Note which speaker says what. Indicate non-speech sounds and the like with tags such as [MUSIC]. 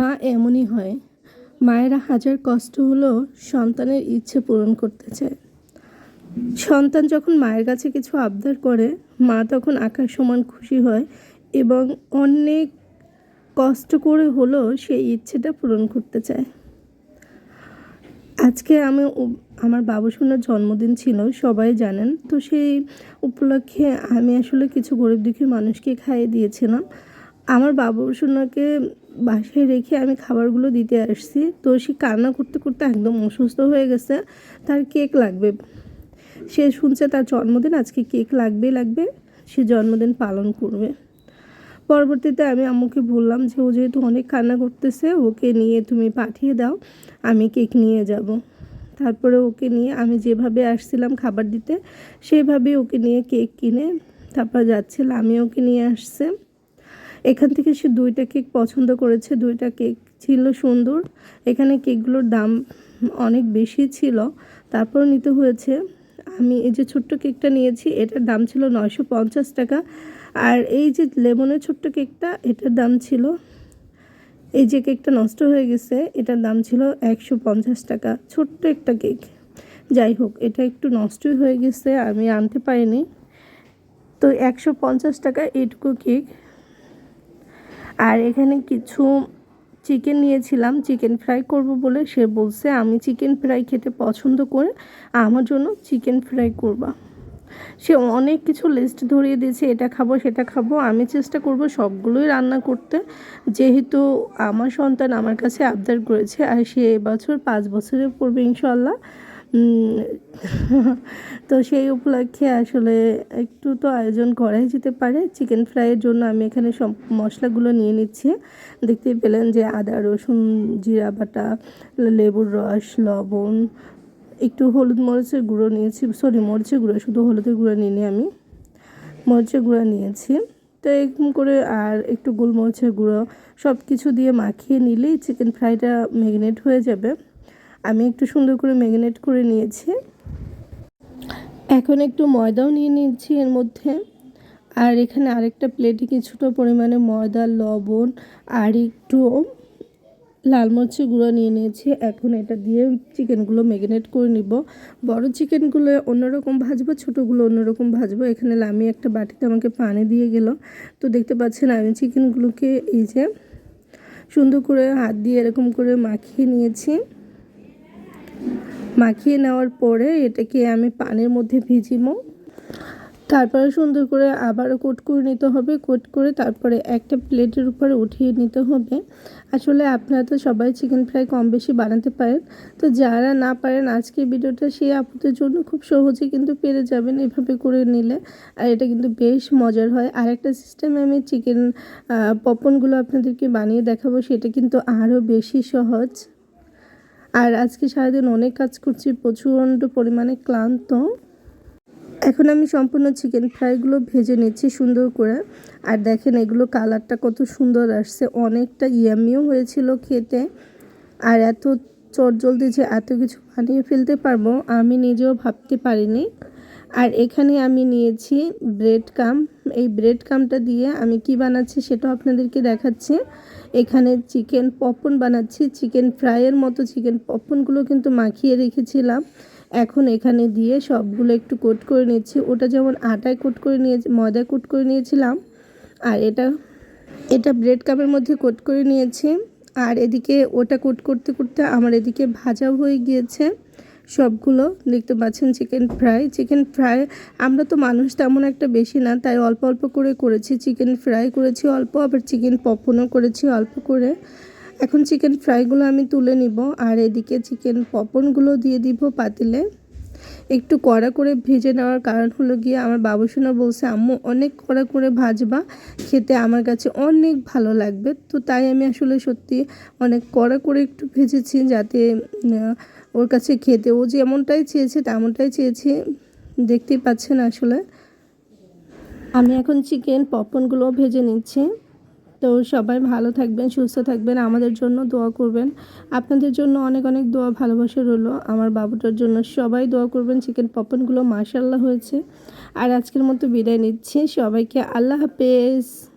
Speaker 1: মা এমনই হয়। মায়েরা হাজার কষ্ট হলেও সন্তানের ইচ্ছে পূরণ করতে চায়। সন্তান যখন মায়ের কাছে কিছু আবদার করে, মা তখন আকাশ সমান খুশি হয় এবং অনেক কষ্ট করে হলেও সেই ইচ্ছেটা পূরণ করতে চায়। আজকে আমি আমার বাবু সোনার জন্মদিন ছিল, সবাই জানেন। তো সেই উপলক্ষে আমি আসলে কিছু গরিব দুঃখী মানুষকে খাইয়ে দিয়েছিলাম। আমার বাবু সোনাকে বাসায় রেখে আমি খাবারগুলো দিতে আসছি। তো সে কান্না করতে করতে একদম অসুস্থ হয়ে গেছে। তার কেক লাগবে। সে শুনছে তার জন্মদিন, আজকে কেক লাগবেই লাগবে। সে জন্মদিন পালন করবে। পরবর্তীতে আমি আম্মুকে বললাম যে, ও যেহেতু অনেক কান্না করতেছে, ওকে নিয়ে তুমি পাঠিয়ে দাও, আমি কেক নিয়ে যাব। তারপরে ওকে নিয়ে আমি যেভাবে আসছিলাম খাবার দিতে, সেভাবেই ওকে নিয়ে কেক কিনে তারপর যাচ্ছিলাম আমি ওকে নিয়ে আসছে। এখান থেকে সে দুইটা কেক পছন্দ করেছে। দুইটা কেক ছিল সুন্দর। এখানে কেকগুলোর দাম অনেক বেশি ছিল। তারপর নিতে হয়েছে। আমি এই যে ছোট্ট কেকটা নিয়েছি, এটার দাম ছিল নয়শো পঞ্চাশ টাকা। আর এই যে লেমনের ছোট্ট কেকটা, এটার দাম ছিল, এই যে কেকটা নষ্ট হয়ে গেছে, এটার দাম ছিল একশো পঞ্চাশ টাকা। ছোট্ট একটা কেক। যাই হোক, এটা একটু নষ্টই হয়ে গেছে, আমি আনতে পারিনি। তো একশো পঞ্চাশ টাকা এইটুকু কেক আর এখানে কিছু চিকেন নিয়েছিলাম। চিকেন ফ্রাই করব বলে সে বলছে, আমি চিকেন ফ্রাই খেতে পছন্দ করে আমার জন্য চিকেন ফ্রাই করবা। সে অনেক কিছু লিস্ট ধরিয়ে দিয়েছে, এটা খাব, সেটা খাব। আমি চেষ্টা করব সবগুলোই রান্না করতে। যেহেতু আমার সন্তান আমার কাছে আবদার করেছে, আর সে এবছর পাঁচ বছরে পড়বে ইনশাল্লাহ [LAUGHS] তো সেই উপলক্ষে আসলে একটু তো আয়োজন করাই যেতে পারে। চিকেন ফ্রাইয়ের জন্য আমি এখানে সব মশলাগুলো নিয়ে নিচ্ছি। দেখতেই পেলেন যে আদা, রসুন, জিরা বাটা, লেবুর রস, লবণ, একটু হলুদ মরিচের গুঁড়ো নিয়েছি সরি মরিচের গুঁড়ো, শুধু হলুদের গুঁড়ো নিয়ে আমি। মরিচের গুঁড়ো নিয়েছি। তো এরকম করে আর একটু গোলমরিচের গুঁড়ো সব কিছু দিয়ে মাখিয়ে নিলেই চিকেন ফ্রাইটা ম্যাগনেট হয়ে যাবে। আমি একটু সুন্দর করে ম্যাগনেট করে নিয়েছি। এখন একটু ময়দাও নিয়ে নিচ্ছি এর মধ্যে। আর এখানে আরেকটা প্লেটে কিছুটা পরিমাণে ময়দা, লবণ আর একটু লাল মরিচের গুঁড়ো নিয়ে নিয়েছি। এখন এটা দিয়ে চিকেনগুলো ম্যাগনেট করে নিব। বড় চিকেনগুলো অন্যরকম ভাজবো, ছোটোগুলো অন্যরকম ভাজবো। এখানে লামি একটা বাটিতে আমাকে পানি দিয়ে গেল। তো দেখতে পাচ্ছেন আমি চিকেনগুলোকে এই যে সুন্দর করে হাত দিয়ে এরকম করে মাখিয়ে নিয়েছি। মাখিয়ে নেওয়ার পরে এটাকে আমি পানির মধ্যে ভিজিমো তারপরে সুন্দর করে আবারও কোট করে নিতে হবে। কোট করে তারপরে একটা প্লেটের উপরে উঠিয়ে নিতে হবে। আসলে আপনারা তো সবাই চিকেন ফ্রাই কম বেশি বানাতে পারেন। তো যারা না পারেন, আজকের ভিডিওটা সেই আপুদের জন্য খুব সহজে কিন্তু পেরে যাবেন এভাবে করে নিলে। আর এটা কিন্তু বেশ মজার হয়। আর একটা সিস্টেমে আমি চিকেন পপনগুলো আপনাদেরকে বানিয়ে দেখাবো। সেটা কিন্তু আরও বেশি সহজ। আর আজকে সারাদিন অনেক কাজ করছি, প্রচণ্ড পরিমাণে ক্লান্ত। এখন আমি সম্পূর্ণ চিকেন ফ্রাইগুলো ভেজে নিচ্ছি সুন্দর করে। আর দেখেন এগুলো কালারটা কত সুন্দর আসছে, অনেকটা ইয়ামিও হয়েছিল খেতে। আর এত চট জলদি যে এত কিছু বানিয়ে ফেলতে পারব, আমি নিজেও ভাবতে পারিনি। আর এখানে আমি নিয়েছি ব্রেড কাম এই ব্রেড কামটা দিয়ে আমি কি বানাচ্ছি সেটাও আপনাদেরকে দেখাচ্ছি। এখানে চিকেন পপন বানাচ্ছি। চিকেন ফ্রাইয়ের মতো চিকেন পপনগুলো কিন্তু মাখিয়ে রেখেছিলাম। এখন এখানে দিয়ে সবগুলো একটু কোট করে নিয়েছি ওটা যেমন আটায় কোট করে নিয়ে ময়দায় কোট করে নিয়েছিলাম। আর এটা এটা ব্রেড কাপের মধ্যে কোট করে নিয়েছি। আর এদিকে ওটা কোট করতে করতে আমার এদিকে ভাজাও হয়ে গিয়েছে। সবগুলো দেখতে পাচ্ছেন চিকেন ফ্রাই। চিকেন ফ্রাই আমরা তো মানুষ তেমন একটা বেশি না, তাই অল্প অল্প করে করেছি। চিকেন ফ্রাই করেছি অল্প, আবার চিকেন পপনও করেছি অল্প করে। এখন চিকেন ফ্রাইগুলো আমি তুলে নিব, আর এদিকে চিকেন পপনগুলো দিয়ে দিব পাতিলে। একটু কড়া করে ভেজে নেওয়ার কারণ হলো গিয়ে আমার বাবুসোনা বলছে, আম্মু, অনেক কড়া করে ভাজবা, খেতে আমার কাছে অনেক ভালো লাগবে। তো তাই আমি আসলে সত্যি অনেক কড়া করে একটু ভেজেছি যাতে ওর কাছে খেতে, ও যেমনটাই চেয়েছে তেমনটাই চেয়েছে, দেখতেই পাচ্ছেন আসলে। আমি এখন চিকেন পপকর্নগুলো ভেজে নিচ্ছি। তো সবাই ভালো থাকবেন, সুস্থ থাকবেন। আমাদের জন্য দোয়া করবেন। আপনাদের জন্য অনেক অনেক দোয়া ভালোবাসা রইল আমার বাবুটার জন্য। সবাই দোয়া করবেন চিকেন পপনগুলো মাশাল্লাহ হয়েছে। আর আজকের মতো বিদায় নিচ্ছি। সবাইকে আল্লাহ হাফেজ।